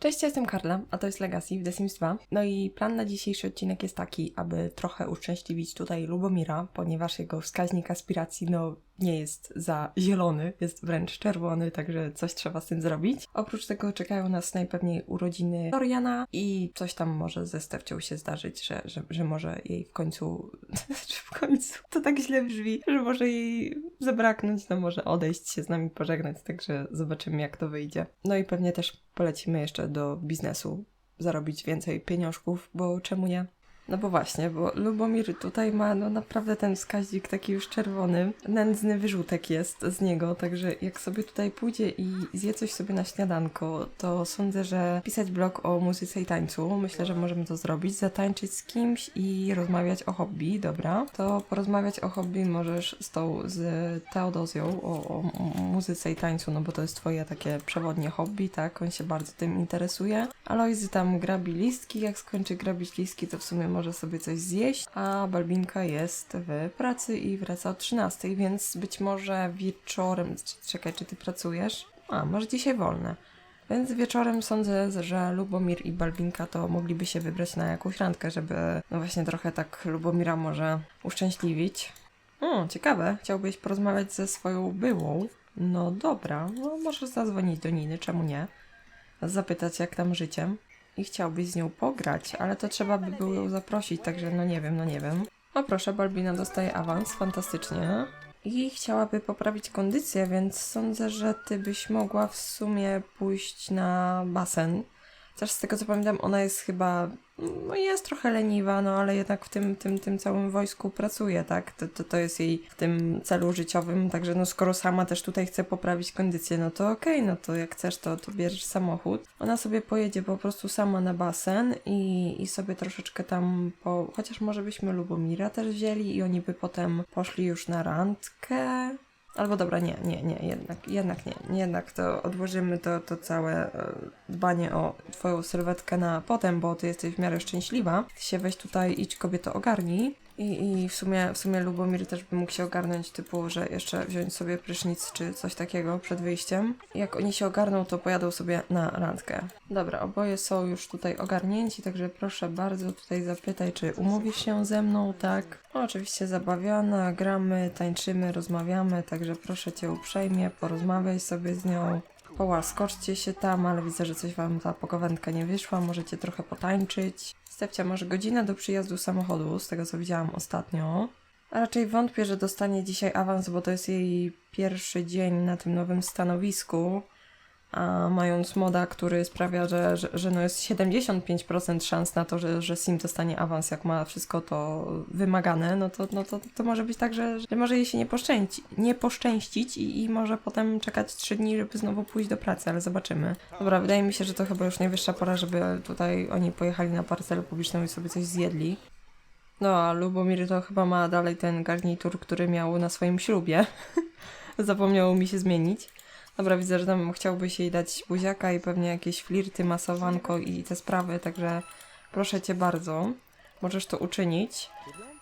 Cześć, jestem Karla, a to jest Legacy w The Sims 2. No i plan na dzisiejszy odcinek jest taki, aby trochę uszczęśliwić tutaj Lubomira, ponieważ jego wskaźnik aspiracji no nie jest za zielony, jest wręcz czerwony, także coś trzeba z tym zrobić. Oprócz tego czekają nas najpewniej urodziny Doriana i coś tam może ze Stefcią się zdarzyć, że, że, że może jej w końcu, że w końcu, to tak źle brzmi, że może jej zabraknąć, no może odejść się z nami pożegnać, także zobaczymy jak to wyjdzie. No i pewnie też polecimy jeszcze do biznesu zarobić więcej pieniążków, bo czemu nie? No bo właśnie, bo Lubomir tutaj ma no naprawdę ten wskaźnik taki już czerwony. Nędzny wyrzutek jest z niego, także jak sobie tutaj pójdzie i zje coś sobie na śniadanko, to sądzę, że pisać blog o muzyce i tańcu, myślę, że możemy to zrobić, zatańczyć z kimś i rozmawiać o hobby, dobra? To porozmawiać o hobby możesz z tą, z Teodozją o, o muzyce i tańcu, no bo to jest twoje takie przewodnie hobby, tak? On się bardzo tym interesuje. Alojzy tam grabi listki, jak skończy grabić listki, to w sumie może sobie coś zjeść, a Balbinka jest w pracy i wraca o 13, więc być może wieczorem. Czekaj, czy ty pracujesz? A, masz dzisiaj wolne. Więc wieczorem sądzę, że Lubomir i Balbinka to mogliby się wybrać na jakąś randkę, żeby no właśnie trochę tak Lubomira może uszczęśliwić. O, ciekawe, chciałbyś porozmawiać ze swoją byłą? No dobra, no możesz zadzwonić do Niny, czemu nie? Zapytać jak tam życiem i chciałbyś z nią pograć, ale to trzeba by było ją zaprosić, także no nie wiem, no nie wiem. O proszę, Balbina dostaje awans, fantastycznie. I chciałaby poprawić kondycję, więc sądzę, że ty byś mogła w sumie pójść na basen. Też z tego co pamiętam, ona jest chyba, no jest trochę leniwa, no ale jednak w tym, tym, tym całym wojsku pracuje, tak? To, to, to jest jej w tym celu życiowym, także no skoro sama też tutaj chce poprawić kondycję, no to okej, no to jak chcesz, to, to bierzesz samochód. Ona sobie pojedzie po prostu sama na basen i, i sobie troszeczkę tam po... Chociaż może byśmy Lubomira też wzięli i oni by potem poszli już na randkę. Albo dobra, nie, nie, nie, jednak, jednak nie, jednak to odłożymy to, to całe e, dbanie o twoją sylwetkę na potem, bo ty jesteś w miarę szczęśliwa. Ty się weź tutaj, idź kobieto ogarnij. I, I w sumie, w sumie Lubomir też by mógł się ogarnąć, typu, że jeszcze wziąć sobie prysznic czy coś takiego przed wyjściem. Jak oni się ogarną, to pojadą sobie na randkę. Dobra, oboje są już tutaj ogarnięci, także proszę bardzo tutaj zapytaj, czy umówisz się ze mną, tak? No, oczywiście zabawiona, gramy, tańczymy, rozmawiamy, także proszę cię uprzejmie, porozmawiaj sobie z nią. Połaskoczcie się tam, ale widzę, że coś wam ta pogawędka nie wyszła, możecie trochę potańczyć. Stefcia, może godzina do przyjazdu samochodu, z tego co widziałam ostatnio. A raczej wątpię, że dostanie dzisiaj awans, bo to jest jej pierwszy dzień na tym nowym stanowisku. A mając moda, który sprawia, że, że, że no jest 75% szans na to, że, że Sim dostanie awans, jak ma wszystko to wymagane, no to, no to, to może być tak, że, że może jej się nie, poszczęci, nie poszczęścić i, i może potem czekać 3 dni, żeby znowu pójść do pracy, ale zobaczymy. Dobra, wydaje mi się, że to chyba już najwyższa pora, żeby tutaj oni pojechali na parcelę publiczną i sobie coś zjedli. No, a Lubomir to chyba ma dalej ten garnitur, który miał na swoim ślubie. Zapomniało mi się zmienić. Dobra, widzę, że tam chciałbyś jej dać buziaka i pewnie jakieś flirty, masowanko i te sprawy, także proszę cię bardzo, możesz to uczynić.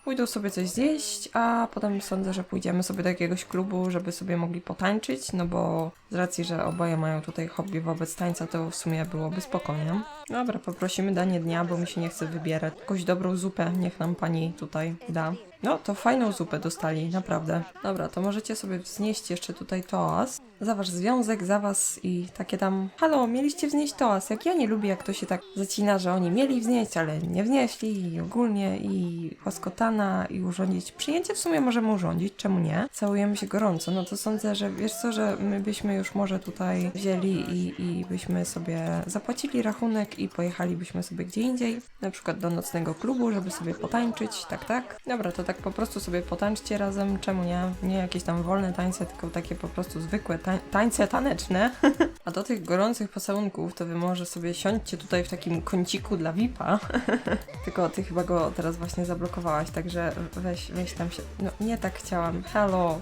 Pójdą sobie coś zjeść, a potem sądzę, że pójdziemy sobie do jakiegoś klubu, żeby sobie mogli potańczyć, no bo z racji, że oboje mają tutaj hobby wobec tańca, to w sumie byłoby spokojnie. Dobra, poprosimy danie dnia, bo mi się nie chce wybierać. Jakąś dobrą zupę niech nam pani tutaj da. No, to fajną zupę dostali, naprawdę. Dobra, to możecie sobie wznieść jeszcze tutaj toas. Za wasz związek, za was i takie tam... Halo, mieliście wznieść toas. Jak ja nie lubię, jak to się tak zacina, że oni mieli wznieść, ale nie wznieśli i ogólnie i łaskotana i urządzić. Przyjęcie w sumie możemy urządzić, czemu nie? Całujemy się gorąco, no to sądzę, że wiesz co, że my byśmy już może tutaj wzięli i, i byśmy sobie zapłacili rachunek i pojechalibyśmy sobie gdzie indziej, na przykład do nocnego klubu, żeby sobie potańczyć, tak, tak. Dobra, to tak po prostu sobie potańczcie razem, czemu nie? Nie jakieś tam wolne tańce, tylko takie po prostu zwykłe tań tańce taneczne. A do tych gorących pocałunków to wy może sobie siądźcie tutaj w takim kąciku dla VIP-a. tylko ty chyba go teraz właśnie zablokowałaś, także weź, weź tam się... No, nie tak chciałam. Hello!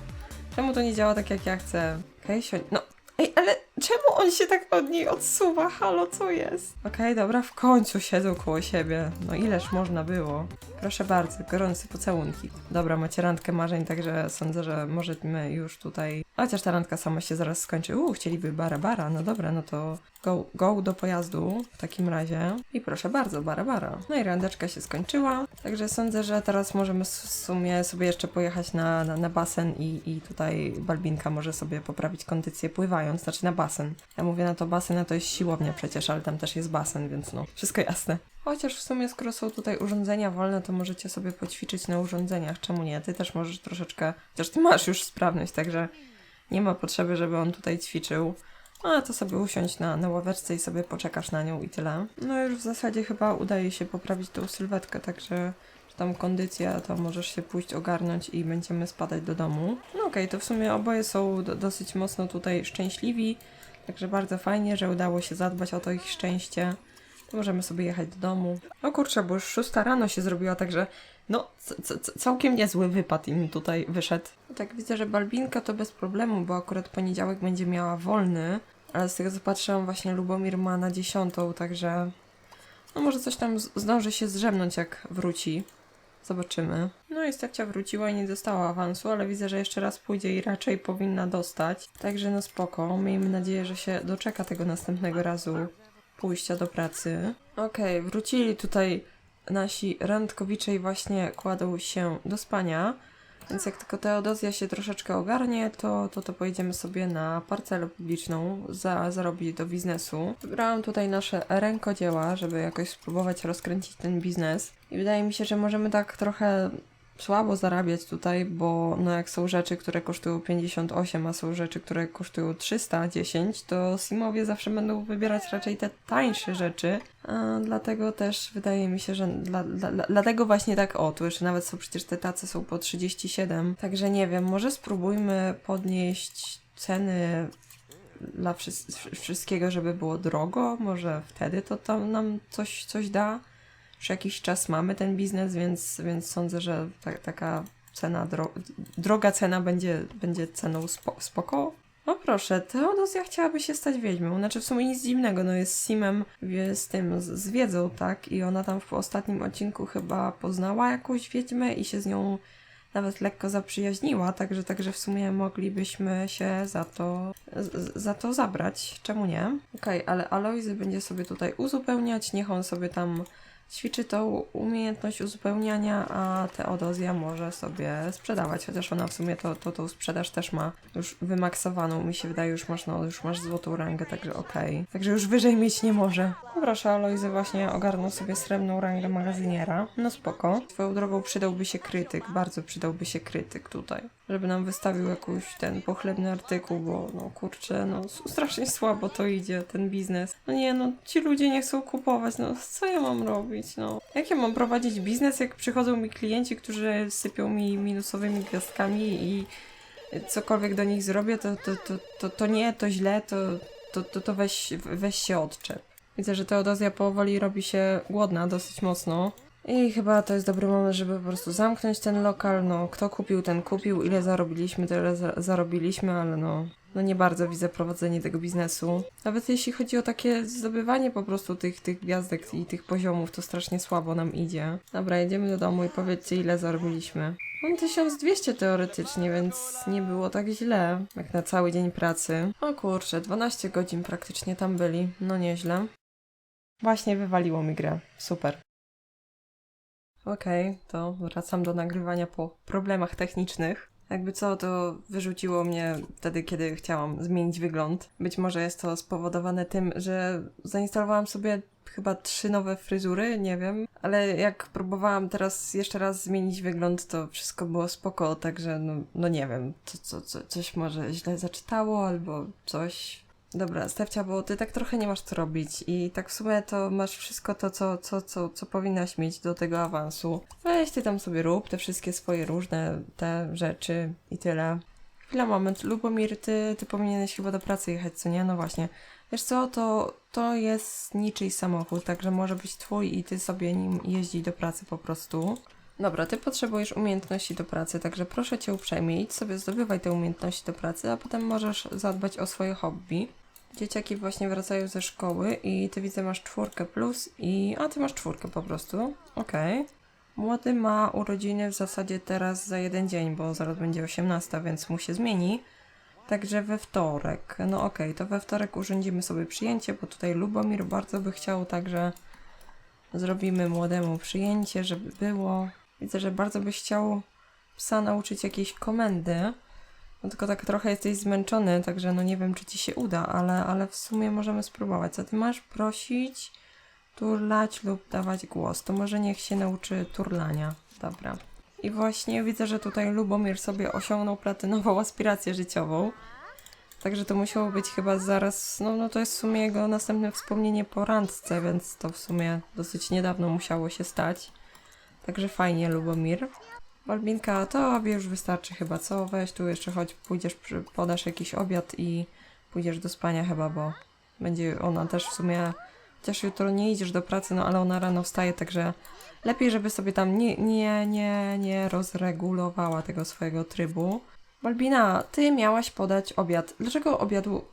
Czemu to nie działa tak, jak ja chcę? Okej, okay, siądź... No, Ej, ale czemu on się tak od niej odsuwa? Halo, co jest? Okej, dobra, w końcu siedzą koło siebie. No ileż można było. Proszę bardzo, gorące pocałunki. Dobra, macie randkę marzeń, także sądzę, że możemy już tutaj... Chociaż ta randka sama się zaraz skończy. Uuu, chcieliby bara bara. No dobra, no to go, go do pojazdu w takim razie. I proszę bardzo, bara bara. No i randeczka się skończyła, także sądzę, że teraz możemy w sumie sobie jeszcze pojechać na, na, na basen i, i tutaj Balbinka może sobie poprawić kondycję pływając, znaczy na basen. Ja mówię na to basen, a to jest siłownia przecież, ale tam też jest basen, więc no, wszystko jasne. Chociaż w sumie skoro są tutaj urządzenia wolne, to możecie sobie poćwiczyć na urządzeniach, czemu nie? Ty też możesz troszeczkę, chociaż ty masz już sprawność, także nie ma potrzeby, żeby on tutaj ćwiczył. Ale to sobie usiądź na, na ławeczce i sobie poczekasz na nią i tyle. No już w zasadzie chyba udaje się poprawić tą sylwetkę, także że tam kondycja, to możesz się pójść ogarnąć i będziemy spadać do domu. No okej, to w sumie oboje są do, dosyć mocno tutaj szczęśliwi, także bardzo fajnie, że udało się zadbać o to ich szczęście. Możemy sobie jechać do domu. O kurczę, bo już szósta rano się zrobiła, także no całkiem niezły wypad im tutaj wyszedł. Tak widzę, że Balbinka to bez problemu, bo akurat poniedziałek będzie miała wolny, ale z tego co patrzyłam właśnie Lubomir ma na dziesiątą, także no może coś tam zdąży się zrzemnąć jak wróci. Zobaczymy. No i Stefcia wróciła i nie dostała awansu, ale widzę, że jeszcze raz pójdzie i raczej powinna dostać. Także no spoko. Miejmy nadzieję, że się doczeka tego następnego razu pójścia do pracy. Okej, wrócili tutaj nasi randkowicze i właśnie kładą się do spania. Więc jak tylko Teodozja się troszeczkę ogarnie, to, to, to pojedziemy sobie na parcelę publiczną za, zarobić do biznesu. Wybrałam tutaj nasze rękodzieła, żeby jakoś spróbować rozkręcić ten biznes. I wydaje mi się, że możemy tak trochę słabo zarabiać tutaj, bo no jak są rzeczy, które kosztują 58, a są rzeczy, które kosztują 310, to Simowie zawsze będą wybierać raczej te tańsze rzeczy. Dlatego też wydaje mi się, że dla, dla, dlatego właśnie tak o, tu jeszcze nawet są przecież te tace są po 37. Także nie wiem, może spróbujmy podnieść ceny dla wszy- wszystkiego, żeby było drogo. Może wtedy to tam nam coś, coś da. Już jakiś czas mamy ten biznes, więc, więc sądzę, że ta, taka cena, dro, droga cena będzie, będzie ceną spo, spoko. No proszę, Teodozja chciałaby się stać wiedźmą. Znaczy w sumie nic dziwnego, no jest Simem z tym, z, z wiedzą, tak? I ona tam w ostatnim odcinku chyba poznała jakąś wiedźmę i się z nią nawet lekko zaprzyjaźniła, także, także w sumie moglibyśmy się za to, z, za to zabrać. Czemu nie? Okej, ale Alojzy będzie sobie tutaj uzupełniać, niech on sobie tam ćwiczy tą umiejętność uzupełniania, a Teodozja może sobie sprzedawać, chociaż ona w sumie to, to tą sprzedaż też ma już wymaksowaną, mi się wydaje, już masz, no, już masz złotą rangę, także okej. Także już wyżej mieć nie może. Proszę, Alojzy właśnie ogarnął sobie srebrną rangę magazyniera. No spoko. Swoją drogą przydałby się krytyk, bardzo przydałby się krytyk tutaj. Żeby nam wystawił jakiś ten pochlebny artykuł, bo no kurczę, no strasznie słabo to idzie, ten biznes. No nie, no ci ludzie nie chcą kupować, no co ja mam robić, no. Jak ja mam prowadzić biznes, jak przychodzą mi klienci, którzy sypią mi minusowymi gwiazdkami i cokolwiek do nich zrobię, to, to, to, to, to nie, to źle, to, to, to, to weź, weź się odczep. Widzę, że Teodozja powoli robi się głodna dosyć mocno. I chyba to jest dobry moment, żeby po prostu zamknąć ten lokal. No, kto kupił, ten kupił. Ile zarobiliśmy, tyle za zarobiliśmy, ale no, no nie bardzo widzę prowadzenie tego biznesu. Nawet jeśli chodzi o takie zdobywanie po prostu tych, tych gwiazdek i tych poziomów, to strasznie słabo nam idzie. Dobra, jedziemy do domu i powiedzcie, ile zarobiliśmy. Mam 1200 teoretycznie, więc nie było tak źle, jak na cały dzień pracy. O kurczę, 12 godzin praktycznie tam byli. No nieźle. Właśnie wywaliło mi grę. Super. Okej, to wracam do nagrywania po problemach technicznych. Jakby co, to wyrzuciło mnie wtedy, kiedy chciałam zmienić wygląd. Być może jest to spowodowane tym, że zainstalowałam sobie chyba trzy nowe fryzury, nie wiem. Ale jak próbowałam teraz jeszcze raz zmienić wygląd, to wszystko było spoko, także no, no nie wiem. Co, co, co, coś może źle zaczytało albo coś. Dobra, Stefcia, bo ty tak trochę nie masz co robić i tak w sumie to masz wszystko to, co, co, co, co powinnaś mieć do tego awansu. Weź ty tam sobie rób te wszystkie swoje różne te rzeczy i tyle. Chwila, moment. Lubomir, ty, ty powinieneś chyba do pracy jechać, co nie? No właśnie. Wiesz co, to, to jest niczyj samochód, także może być twój i ty sobie nim jeździ do pracy po prostu. Dobra, ty potrzebujesz umiejętności do pracy, także proszę cię uprzejmie, idź sobie zdobywaj te umiejętności do pracy, a potem możesz zadbać o swoje hobby. Dzieciaki właśnie wracają ze szkoły i ty widzę masz czwórkę plus i... a ty masz czwórkę po prostu. Okej. Młody ma urodziny w zasadzie teraz za jeden dzień, bo zaraz będzie 18, więc mu się zmieni. Także we wtorek. No okej, to we wtorek urządzimy sobie przyjęcie, bo tutaj Lubomir bardzo by chciał, także zrobimy młodemu przyjęcie, żeby było. Widzę, że bardzo byś chciał psa nauczyć jakiejś komendy. No tylko tak trochę jesteś zmęczony, także no nie wiem, czy ci się uda, ale, ale w sumie możemy spróbować. Co ty masz? Prosić, turlać lub dawać głos. To może niech się nauczy turlania. Dobra. I właśnie widzę, że tutaj Lubomir sobie osiągnął platynową aspirację życiową. Także to musiało być chyba zaraz, no, no to jest w sumie jego następne wspomnienie po randce, więc to w sumie dosyć niedawno musiało się stać. Także fajnie, Lubomir. Balbinka, tobie już wystarczy chyba, co? Weź tu jeszcze chodź, pójdziesz, podasz jakiś obiad i pójdziesz do spania chyba, bo będzie ona też w sumie, chociaż jutro nie idziesz do pracy, no ale ona rano wstaje, także lepiej, żeby sobie tam nie, nie, nie, nie rozregulowała tego swojego trybu. Balbina, ty miałaś podać obiad. Dlaczego obiadu...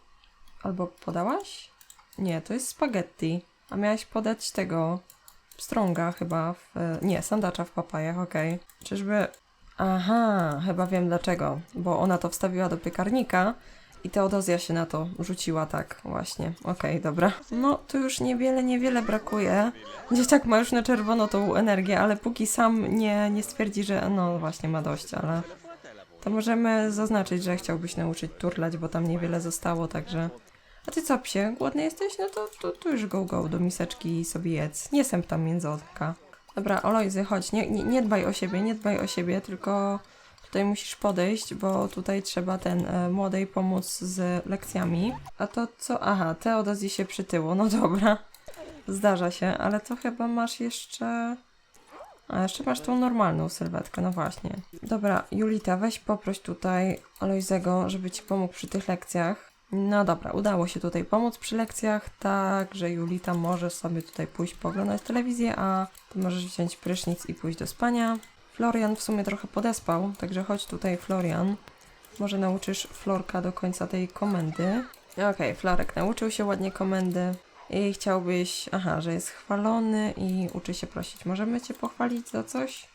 Albo podałaś? Nie, to jest spaghetti. A miałaś podać tego... Pstrąga chyba w... Nie, sandacza w papajach, okej. Czyżby... Aha, chyba wiem dlaczego. Bo ona to wstawiła do piekarnika i Teodozja się na to rzuciła tak właśnie. Okej, dobra. No, tu już niewiele, niewiele brakuje. Dzieciak ma już na czerwono tą energię, ale póki sam nie, nie stwierdzi, że no właśnie ma dość, ale... To możemy zaznaczyć, że chciałbyś nauczyć turlać, bo tam niewiele zostało, także... A ty co, psie? Głodny jesteś? No to, to, to już go go do miseczki i sobie jedz. Nie sęp tam między oka. Dobra, Olojzy, chodź, nie, nie, nie dbaj o siebie, nie dbaj o siebie, tylko tutaj musisz podejść, bo tutaj trzeba ten e, młodej pomóc z lekcjami. A to co? Aha, Teodozji się przytyło, no dobra. Zdarza się, ale to chyba masz jeszcze... A jeszcze masz tą normalną sylwetkę, no właśnie. Dobra, Julita, weź poproś tutaj Alojzego, żeby ci pomógł przy tych lekcjach. No dobra, udało się tutaj pomóc przy lekcjach, tak, że Julita może sobie tutaj pójść pooglądać telewizję, a ty możesz wziąć prysznic i pójść do spania. Florian w sumie trochę podespał, także chodź tutaj Florian. Może nauczysz Florka do końca tej komendy. Okej, Florek nauczył się ładnie komendy. I chciałbyś, aha, że jest chwalony i uczy się prosić. Możemy cię pochwalić za coś?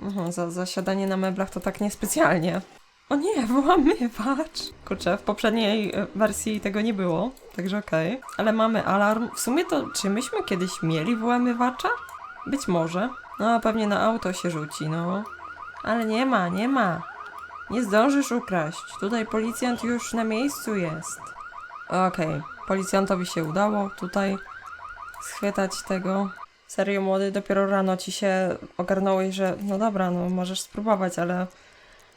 Mhm, za zasiadanie na meblach to tak niespecjalnie. O nie, włamywacz! Kurczę, w poprzedniej e, wersji tego nie było, także okej. Ale mamy alarm. W sumie to, czy myśmy kiedyś mieli włamywacza? Być może. No, pewnie na auto się rzuci, no. Ale nie ma, nie ma. Nie zdążysz ukraść. Tutaj policjant już na miejscu jest. Okej, policjantowi się udało tutaj schwytać tego. Serio młody, dopiero rano ci się ogarnąłeś, że no dobra, no możesz spróbować, ale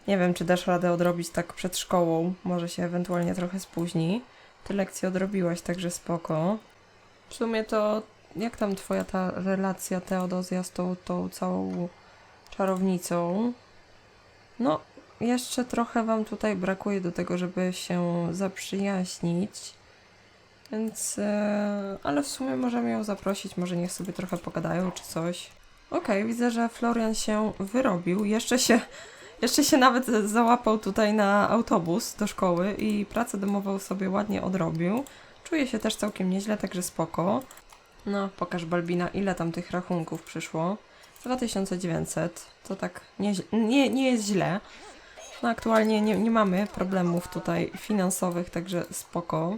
nie wiem, czy dasz radę odrobić tak przed szkołą. Może się ewentualnie trochę spóźni. Ty lekcję odrobiłaś, także spoko. W sumie to jak tam twoja ta relacja Teodozja z tą, tą całą czarownicą? No, jeszcze trochę wam tutaj brakuje do tego, żeby się zaprzyjaźnić. Więc, e, ale w sumie możemy ją zaprosić, może niech sobie trochę pogadają czy coś. Okej, widzę, że Florian się wyrobił. Jeszcze się, jeszcze się nawet załapał tutaj na autobus do szkoły i pracę domową sobie ładnie odrobił. Czuje się też całkiem nieźle, także spoko. No, pokaż Balbina, ile tam tych rachunków przyszło. 2900, to tak nie, nie, nie jest źle. No aktualnie nie, nie mamy problemów tutaj finansowych, także spoko.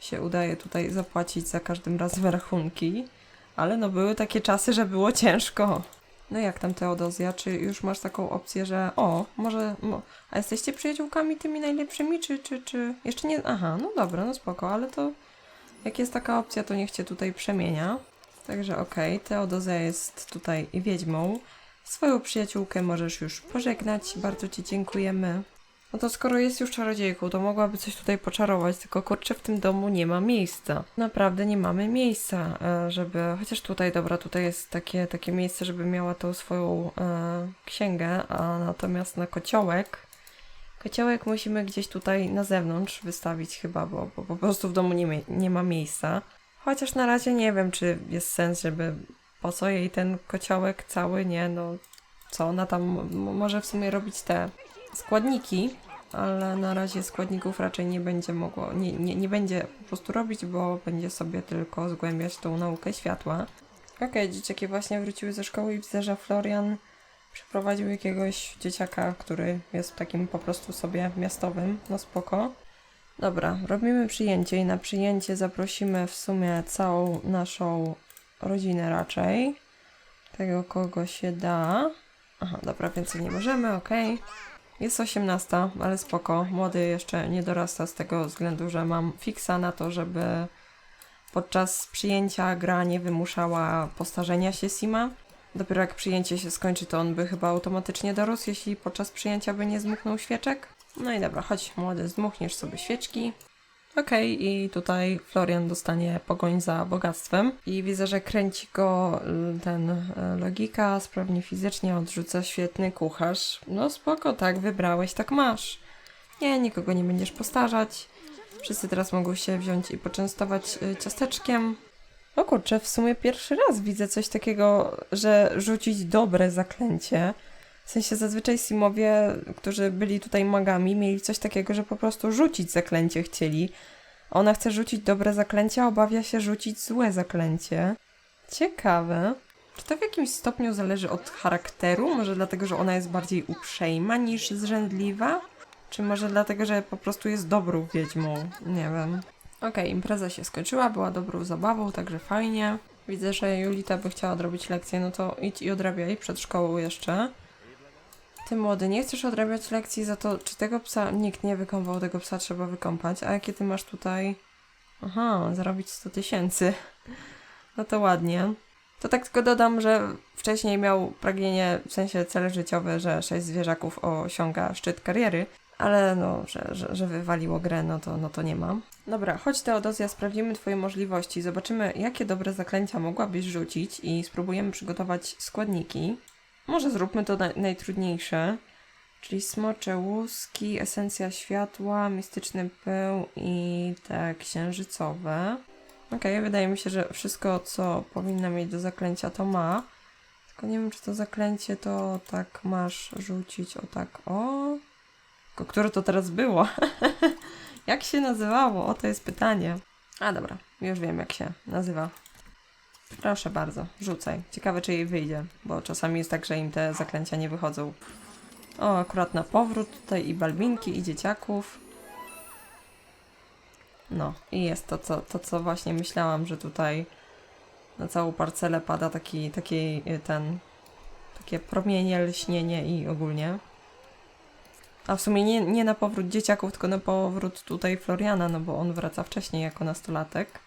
Się udaje tutaj zapłacić za każdym razem rachunki. Ale no były takie czasy, że było ciężko. No jak tam Teodozja? Czy już masz taką opcję, że o, może... Mo, a jesteście przyjaciółkami tymi najlepszymi, czy, czy, czy... Jeszcze nie... Aha, no dobra, no spoko, ale to... Jak jest taka opcja, to niech cię tutaj przemienia. Także okej, Teodozja jest tutaj wiedźmą. Swoją przyjaciółkę możesz już pożegnać. Bardzo Ci dziękujemy. No to skoro jest już czarodziejką, to mogłaby coś tutaj poczarować, tylko kurczę, w tym domu nie ma miejsca. Naprawdę nie mamy miejsca, e, żeby... Chociaż tutaj, dobra, tutaj jest takie, takie miejsce, żeby miała tą swoją e, księgę, a natomiast na kociołek... Kociołek musimy gdzieś tutaj na zewnątrz wystawić chyba, bo, bo po prostu w domu nie, nie ma miejsca. Chociaż na razie nie wiem, czy jest sens, żeby Po co jej ten kociołek cały, nie? No, co ona tam może w sumie robić te składniki, ale na razie składników raczej nie będzie mogło, nie, nie, nie będzie po prostu robić, bo będzie sobie tylko zgłębiać tą naukę światła. Okej, dzieciaki właśnie wróciły ze szkoły i widzę, że Florian przyprowadził jakiegoś dzieciaka, który jest takim po prostu sobie miastowym, no spoko. Dobra, robimy przyjęcie i na przyjęcie zaprosimy w sumie całą naszą rodzinę raczej. Tego kogo się da. Aha, dobra, więcej nie możemy, okej. Jest 18, ale spoko. Młody jeszcze nie dorasta z tego względu, że mam fiksa na to, żeby podczas przyjęcia gra nie wymuszała postarzenia się Sima. Dopiero jak przyjęcie się skończy, to on by chyba automatycznie dorósł, jeśli podczas przyjęcia by nie zmuchnął świeczek. No i dobra, chodź młody, zdmuchniesz sobie świeczki. Okej, i tutaj Florian dostanie pogoń za bogactwem. I widzę, że kręci go y, ten y, logika, sprawnie fizycznie odrzuca świetny kucharz. No spoko, tak wybrałeś, tak masz. Nie, nikogo nie będziesz postarzać. Wszyscy teraz mogą się wziąć i poczęstować y, ciasteczkiem. O kurczę, w sumie pierwszy raz widzę coś takiego, że rzucić dobre zaklęcie. W sensie zazwyczaj Simowie, którzy byli tutaj magami, mieli coś takiego, że po prostu rzucić zaklęcie chcieli. Ona chce rzucić dobre zaklęcie, a obawia się rzucić złe zaklęcie. Ciekawe. Czy to w jakimś stopniu zależy od charakteru? Może dlatego, że ona jest bardziej uprzejma niż zrzędliwa? Czy może dlatego, że po prostu jest dobrą wiedźmą? Nie wiem. Okej, impreza się skończyła, była dobrą zabawą, także fajnie. Widzę, że Julita by chciała odrobić lekcję, no to idź i odrabiaj przed szkołą jeszcze. Ty młody, nie chcesz odrabiać lekcji za to, czy tego psa, nikt nie wykąpał tego psa, trzeba wykąpać, a jakie ty masz tutaj? Aha, zarobić 100 tysięcy. No to ładnie. To tak tylko dodam, że wcześniej miał pragnienie, w sensie cele życiowe, że 6 zwierzaków osiąga szczyt kariery, ale no, że, że, że wywaliło grę, no to, no to nie mam. Dobra, chodź Teodozja, sprawdzimy Twoje możliwości, zobaczymy jakie dobre zaklęcia mogłabyś rzucić i spróbujemy przygotować składniki. Może zróbmy to naj- najtrudniejsze, czyli smocze łuski, esencja światła, mistyczny pył i te księżycowe. Okej, wydaje mi się, że wszystko, co powinna mieć do zaklęcia, to ma. Tylko nie wiem, czy to zaklęcie to tak masz rzucić o tak o. Tylko które to teraz było? jak się nazywało? O, to jest pytanie. A dobra, już wiem jak się nazywa. Proszę bardzo, rzucaj. Ciekawe, czy jej wyjdzie, bo czasami jest tak, że im te zaklęcia nie wychodzą. O, akurat na powrót tutaj i balbinki, i dzieciaków. No, i jest to, co, to, co właśnie myślałam, że tutaj na całą parcelę pada taki, taki y, ten, takie promienie, lśnienie i ogólnie. A w sumie nie, nie na powrót dzieciaków, tylko na powrót tutaj Floriana, no bo on wraca wcześniej jako nastolatek.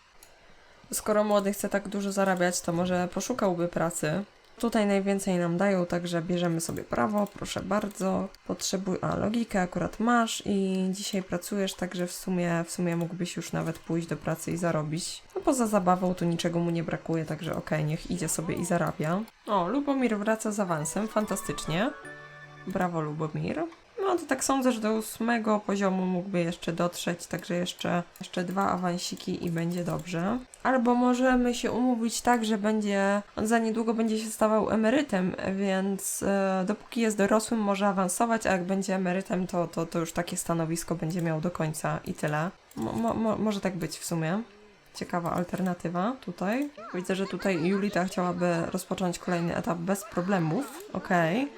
Skoro młody chce tak dużo zarabiać, to może poszukałby pracy. Tutaj najwięcej nam dają, także bierzemy sobie prawo, proszę bardzo. Potrzebuj, a logikę akurat masz i dzisiaj pracujesz, także w sumie, w sumie mógłbyś już nawet pójść do pracy i zarobić. No poza zabawą tu niczego mu nie brakuje, także okej, niech idzie sobie i zarabia. O, Lubomir wraca z awansem, fantastycznie. Brawo Lubomir. No tak sądzę, że do ósmego poziomu mógłby jeszcze dotrzeć, także jeszcze, jeszcze dwa awansiki i będzie dobrze. Albo możemy się umówić tak, że będzie, on za niedługo będzie się stawał emerytem, więc e, dopóki jest dorosłym może awansować, a jak będzie emerytem, to, to, to już takie stanowisko będzie miał do końca i tyle. Mo, mo, mo, może tak być w sumie. Ciekawa alternatywa tutaj. Widzę, że tutaj Julita chciałaby rozpocząć kolejny etap bez problemów. Okej.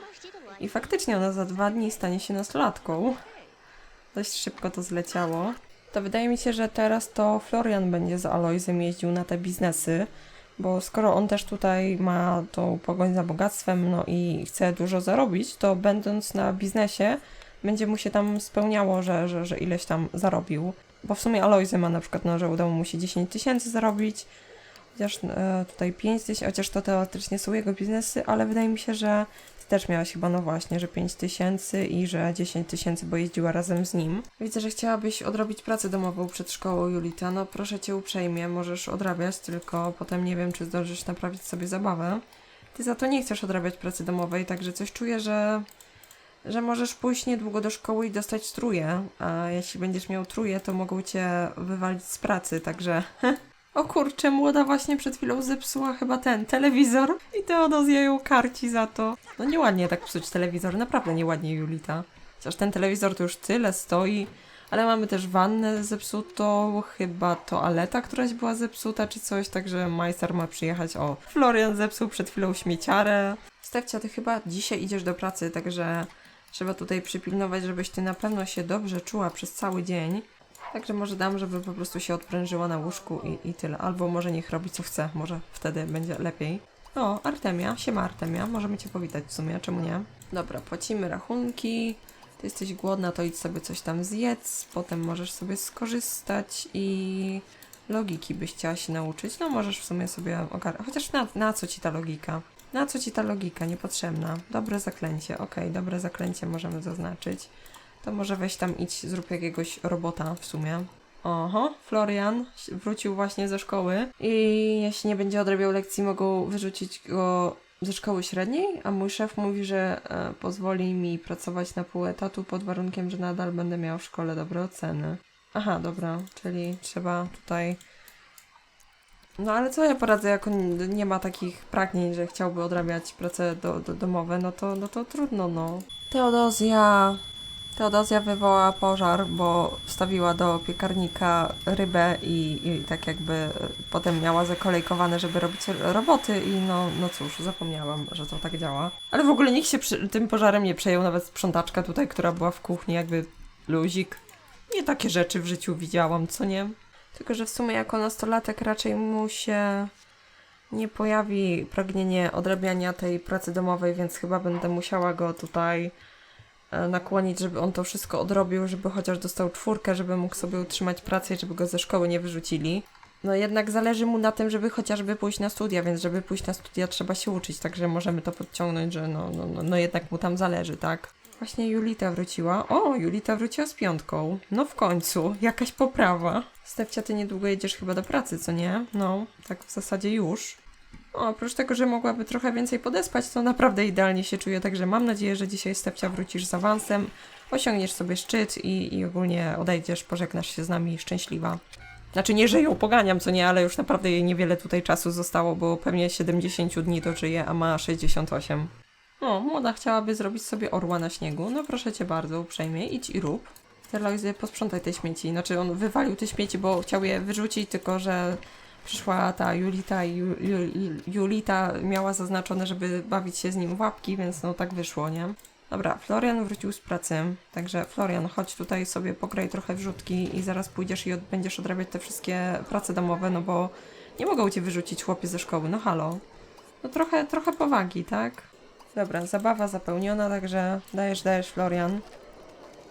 I faktycznie ona za dwa dni stanie się nastolatką. Dość szybko to zleciało. To wydaje mi się, że teraz to Florian będzie z Aloizem jeździł na te biznesy, bo skoro on też tutaj ma tą pogoń za bogactwem, no i chce dużo zarobić, to będąc na biznesie, będzie mu się tam spełniało, że, że, że ileś tam zarobił. Bo w sumie Alojzy ma na przykład, no, że udało mu się 10 tysięcy zarobić, chociaż e, tutaj 5 tysięcy, chociaż to teoretycznie są jego biznesy, ale wydaje mi się, że też miałaś chyba, no właśnie, że 5 tysięcy i że 10 tysięcy, bo jeździła razem z nim. Widzę, że chciałabyś odrobić pracę domową przed szkołą, Julita. No proszę cię uprzejmie, możesz odrabiać, tylko potem nie wiem, czy zdążysz naprawić sobie zabawę. Ty za to nie chcesz odrabiać pracy domowej, także coś czuję, że że możesz pójść niedługo do szkoły i dostać truje, a jeśli będziesz miał truje, to mogą cię wywalić z pracy, także O kurczę, młoda właśnie przed chwilą zepsuła chyba ten telewizor i Teodozja ją karci za to. No nieładnie tak psuć telewizor, naprawdę nieładnie Julita. Chociaż ten telewizor to już tyle stoi, ale mamy też wannę zepsutą, chyba toaleta któraś była zepsuta czy coś, także majster ma przyjechać. O, Florian zepsuł przed chwilą śmieciarę. Stefcia, ty chyba dzisiaj idziesz do pracy, także trzeba tutaj przypilnować, żebyś ty na pewno się dobrze czuła przez cały dzień. Także może dam, żeby po prostu się odprężyła na łóżku i, i tyle. Albo może niech robi co chce, może wtedy będzie lepiej. O, Artemia, siema Artemia, możemy cię powitać w sumie, czemu nie? Dobra, płacimy rachunki. Ty jesteś głodna, to idź sobie coś tam zjedz, potem możesz sobie skorzystać i logiki byś chciała się nauczyć. No możesz w sumie sobie ogarnąć. Chociaż na, na co ci ta logika? Na co ci ta logika? Niepotrzebna. Dobre zaklęcie. Okej, dobre zaklęcie możemy zaznaczyć. To może weź tam idź, zrób jakiegoś robota w sumie. Oho, Florian wrócił właśnie ze szkoły i jeśli nie będzie odrabiał lekcji, mogą wyrzucić go ze szkoły średniej, a mój szef mówi, że e, pozwoli mi pracować na pół etatu pod warunkiem, że nadal będę miał w szkole dobre oceny. Aha, dobra, czyli trzeba tutaj... No ale co ja poradzę, jak nie ma takich pragnień, że chciałby odrabiać prace do, do, domowe, no to, no to trudno, no. Teodozja, Teodozja wywołała pożar, bo wstawiła do piekarnika rybę i, i tak jakby e, potem miała zakolejkowane, żeby robić roboty i no, no cóż, zapomniałam, że to tak działa. Ale w ogóle nikt się przy, tym pożarem nie przejął, nawet sprzątaczka tutaj, która była w kuchni, jakby luzik. Nie takie rzeczy w życiu widziałam, co nie? Tylko, że w sumie jako nastolatek raczej mu się nie pojawi pragnienie odrabiania tej pracy domowej, więc chyba będę musiała go tutaj nakłonić, żeby on to wszystko odrobił, żeby chociaż dostał czwórkę, żeby mógł sobie utrzymać pracę i żeby go ze szkoły nie wyrzucili. No jednak zależy mu na tym, żeby chociażby pójść na studia, więc żeby pójść na studia trzeba się uczyć, także możemy to podciągnąć, że no, no, no, no jednak mu tam zależy, tak? Właśnie Julita wróciła. O, Julita wróciła z piątką. No w końcu, jakaś poprawa. Stefcia, ty niedługo jedziesz chyba do pracy, co nie? No, tak w zasadzie już. Oprócz tego, że mogłaby trochę więcej podespać, to naprawdę idealnie się czuję, także mam nadzieję, że dzisiaj Stefcia wrócisz z awansem, osiągniesz sobie szczyt i, i ogólnie odejdziesz, pożegnasz się z nami szczęśliwa. Znaczy nie, że ją poganiam, co nie, ale już naprawdę jej niewiele tutaj czasu zostało, bo pewnie 70 dni dożyje, a ma 68. O, młoda chciałaby zrobić sobie orła na śniegu. No proszę cię bardzo, uprzejmie, idź i rób. Terloizy, posprzątaj te śmieci. Znaczy on wywalił te śmieci, bo chciał je wyrzucić, tylko że przyszła ta Julita i Ju, Ju, Ju- Julita miała zaznaczone, żeby bawić się z nim w łapki, więc no tak wyszło, nie? Dobra, Florian wrócił z pracy, także Florian, chodź tutaj sobie pograj trochę wrzutki i zaraz pójdziesz i od, będziesz odrabiać te wszystkie prace domowe, no bo nie mogą cię wyrzucić chłopie ze szkoły, no halo. No trochę, trochę powagi, tak? Dobra, zabawa zapełniona, także dajesz, dajesz Florian.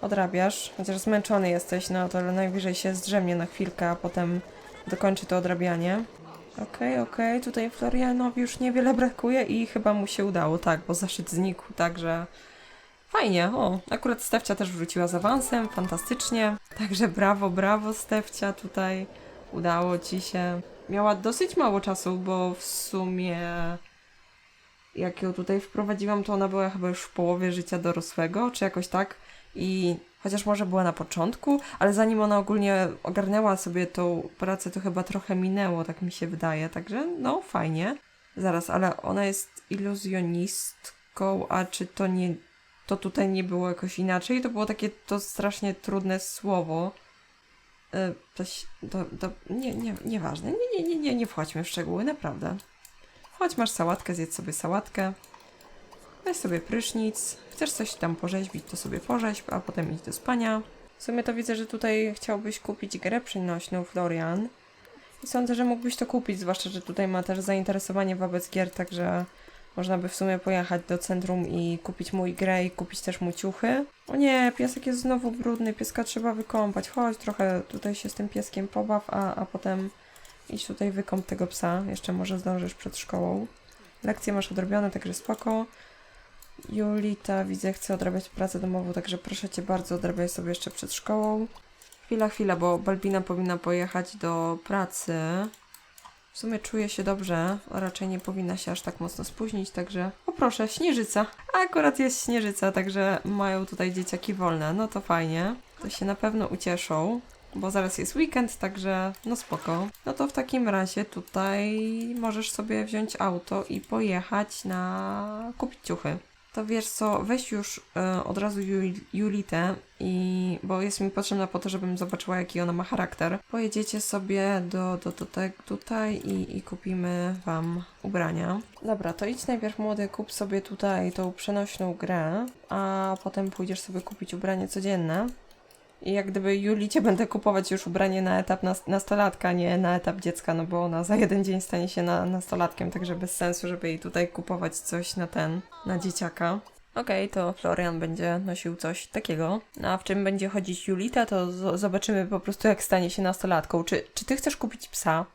Odrabiasz, chociaż zmęczony jesteś, no to najwyżej się zdrzemnie na chwilkę, a potem dokończy to odrabianie. Okej, okej, tutaj Florianowi już niewiele brakuje i chyba mu się udało, tak, bo zaszyt znikł, także fajnie, o, akurat Stefcia też wróciła z awansem, fantastycznie, także brawo, brawo Stefcia, tutaj udało ci się. Miała dosyć mało czasu, bo w sumie jak ją tutaj wprowadziłam, to ona była chyba już w połowie życia dorosłego, czy jakoś tak. I chociaż może była na początku, ale zanim ona ogólnie ogarnęła sobie tą pracę, to chyba trochę minęło, tak mi się wydaje. Także no, fajnie. Zaraz, ale ona jest iluzjonistką, a czy to nie. To tutaj nie było jakoś inaczej? To było takie to strasznie trudne słowo. Y, To, ś- to, to nie, nie, nieważne. Nie, nie, nie, nie, nie wchodźmy w szczegóły, naprawdę. Chodź, masz sałatkę, zjedz sobie sałatkę. Weź sobie prysznic. Chcesz coś tam porzeźbić, to sobie porzeźb, a potem idź do spania. W sumie to widzę, że tutaj chciałbyś kupić grę przenośną Florian. I sądzę, że mógłbyś to kupić, zwłaszcza, że tutaj ma też zainteresowanie wobec gier, także można by w sumie pojechać do centrum i kupić i grę i kupić też mu ciuchy. O nie, piesek jest znowu brudny, pieska trzeba wykąpać. Chodź, trochę tutaj się z tym pieskiem pobaw, a, a potem idź tutaj wykąp tego psa. Jeszcze może zdążysz przed szkołą. Lekcje masz odrobione, także spoko. Julita, widzę, chce odrabiać pracę domową, także proszę Cię bardzo, odrabiaj sobie jeszcze przed szkołą. Chwila, chwila, bo Balbina powinna pojechać do pracy. W sumie czuje się dobrze, a raczej nie powinna się aż tak mocno spóźnić, także... O proszę, śnieżyca. A akurat jest śnieżyca, także mają tutaj dzieciaki wolne, no to fajnie. To się na pewno ucieszą. bo zaraz jest weekend, także no spoko. No to w takim razie tutaj możesz sobie wziąć auto i pojechać na kupić ciuchy. To wiesz co, weź już e, od razu Jul- Julitę i bo jest mi potrzebna po to, żebym zobaczyła jaki ona ma charakter. Pojedziecie sobie do, do, do tutaj i, i kupimy wam ubrania. Dobra, to idź najpierw młody, kup sobie tutaj tą przenośną grę, a potem pójdziesz sobie kupić ubranie codzienne. I jak gdyby Julicie będę kupować już ubranie na etap nas- nastolatka, nie na etap dziecka, no bo ona za jeden dzień stanie się na- nastolatkiem, także bez sensu, żeby jej tutaj kupować coś na ten, na dzieciaka. Okej, to Florian będzie nosił coś takiego. No, a w czym będzie chodzić Julita, to zobaczymy po prostu, jak stanie się nastolatką. Czy, czy ty chcesz kupić psa?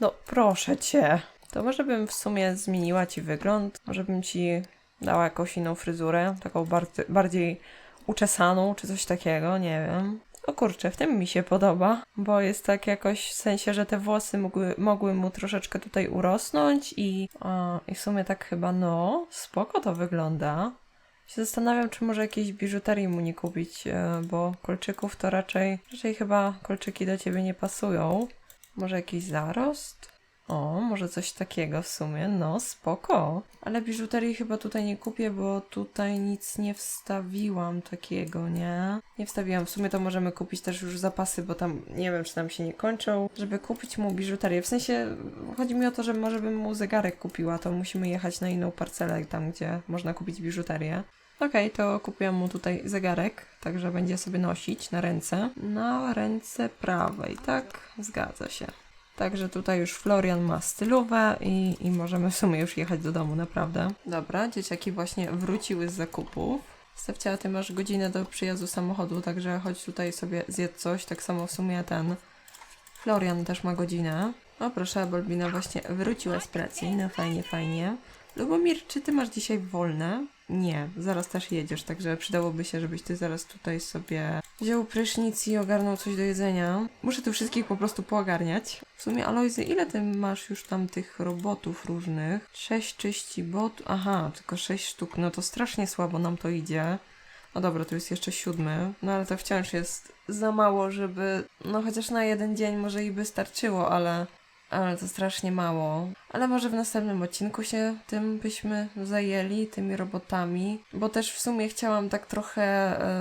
No, proszę cię. To może bym w sumie zmieniła ci wygląd. Może bym ci dała jakąś inną fryzurę, taką bardziej uczesaną, czy coś takiego, nie wiem. O kurczę, w tym mi się podoba, bo jest tak jakoś w sensie, że te włosy mogły, mogły mu troszeczkę tutaj urosnąć i, o, i w sumie tak chyba, no, spoko to wygląda. Się zastanawiam, czy może jakiejś biżuterii mu nie kupić, e, bo kolczyków to raczej, raczej chyba kolczyki do ciebie nie pasują. Może jakiś zarost? O, może coś takiego w sumie, no spoko. Ale biżuterii chyba tutaj nie kupię, bo tutaj nic nie wstawiłam takiego, nie? Nie wstawiłam, w sumie to możemy kupić też już zapasy, bo tam nie wiem, czy tam się nie kończą, żeby kupić mu biżuterię. W sensie chodzi mi o to, że może bym mu zegarek kupiła, to musimy jechać na inną parcelę, tam gdzie można kupić biżuterię. Okej, to kupiłam mu tutaj zegarek, także będzie sobie nosić na ręce. Na ręce prawej, tak? Zgadza się. Także tutaj już Florian ma stylówę i, i możemy w sumie już jechać do domu, naprawdę. Dobra, dzieciaki właśnie wróciły z zakupów. Stefcia, ty masz godzinę do przyjazdu samochodu, także chodź tutaj sobie zjedz coś. Tak samo w sumie ten Florian też ma godzinę. O proszę, Bolbina właśnie wróciła z pracy. No fajnie, fajnie. Lubomir, czy ty masz dzisiaj wolne? Nie, zaraz też jedziesz, także przydałoby się, żebyś ty zaraz tutaj sobie wziął prysznic i ogarnął coś do jedzenia. Muszę tu wszystkich po prostu poogarniać. W sumie, Alojzy, ile ty masz już tam tych robotów różnych? Sześć czyści bot... Aha, tylko sześć sztuk, no to strasznie słabo nam to idzie. No dobra, to jest jeszcze siódmy, no ale to wciąż jest za mało, żeby... No chociaż na jeden dzień może i by starczyło, ale... Ale to strasznie mało. Ale może w następnym odcinku się tym byśmy zajęli, tymi robotami. Bo też w sumie chciałam tak trochę,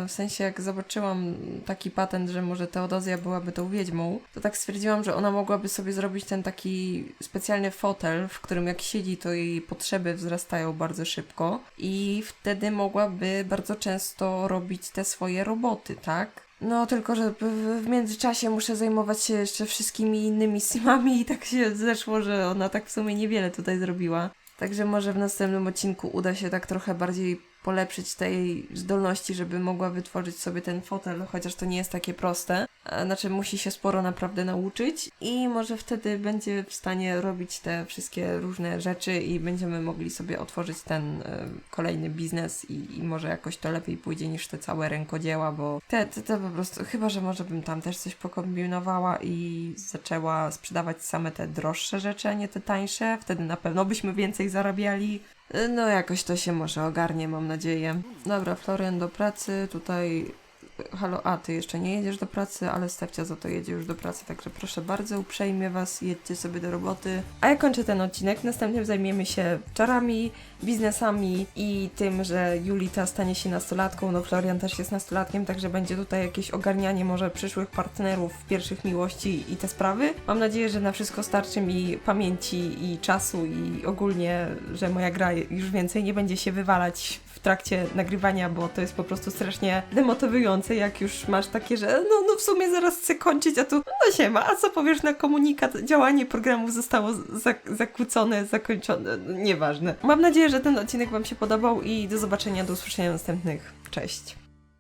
e, w sensie jak zobaczyłam taki patent, że może Teodozja byłaby tą wiedźmą, to tak stwierdziłam, że ona mogłaby sobie zrobić ten taki specjalny fotel, w którym jak siedzi, to jej potrzeby wzrastają bardzo szybko. I wtedy mogłaby bardzo często robić te swoje roboty, tak? No, tylko że w, międzyczasie muszę zajmować się jeszcze wszystkimi innymi simami i tak się zeszło, że ona tak w sumie niewiele tutaj zrobiła. Także może w następnym odcinku uda się tak trochę bardziej polepszyć tej zdolności, żeby mogła wytworzyć sobie ten fotel, chociaż to nie jest takie proste. Znaczy musi się sporo naprawdę nauczyć i może wtedy będzie w stanie robić te wszystkie różne rzeczy i będziemy mogli sobie otworzyć ten e, kolejny biznes i, i może jakoś to lepiej pójdzie niż te całe rękodzieła, bo te, te, te po prostu, chyba, że może bym tam też coś pokombinowała i zaczęła sprzedawać same te droższe rzeczy, a nie te tańsze, wtedy na pewno byśmy więcej zarabiali. No jakoś to się może ogarnie, mam nadzieję. Dobra, Florian do pracy, tutaj Halo, a ty jeszcze nie jedziesz do pracy, ale Stefcia za to jedzie już do pracy, także proszę bardzo, uprzejmie was, jedźcie sobie do roboty. A ja kończę ten odcinek, następnym zajmiemy się czarami, biznesami i tym, że Julita stanie się nastolatką, no Florian też jest nastolatkiem, także będzie tutaj jakieś ogarnianie może przyszłych partnerów, pierwszych miłości i te sprawy. Mam nadzieję, że na wszystko starczy mi pamięci i czasu i ogólnie, że moja gra już więcej nie będzie się wywalać w trakcie nagrywania, bo to jest po prostu strasznie demotywujące, jak już masz takie, że no, no w sumie zaraz chcę kończyć, a tu no siema, a co powiesz na komunikat? Działanie programu zostało zak- zakłócone, zakończone, no, nieważne. Mam nadzieję, że ten odcinek Wam się podobał i do zobaczenia, do usłyszenia następnych. Cześć!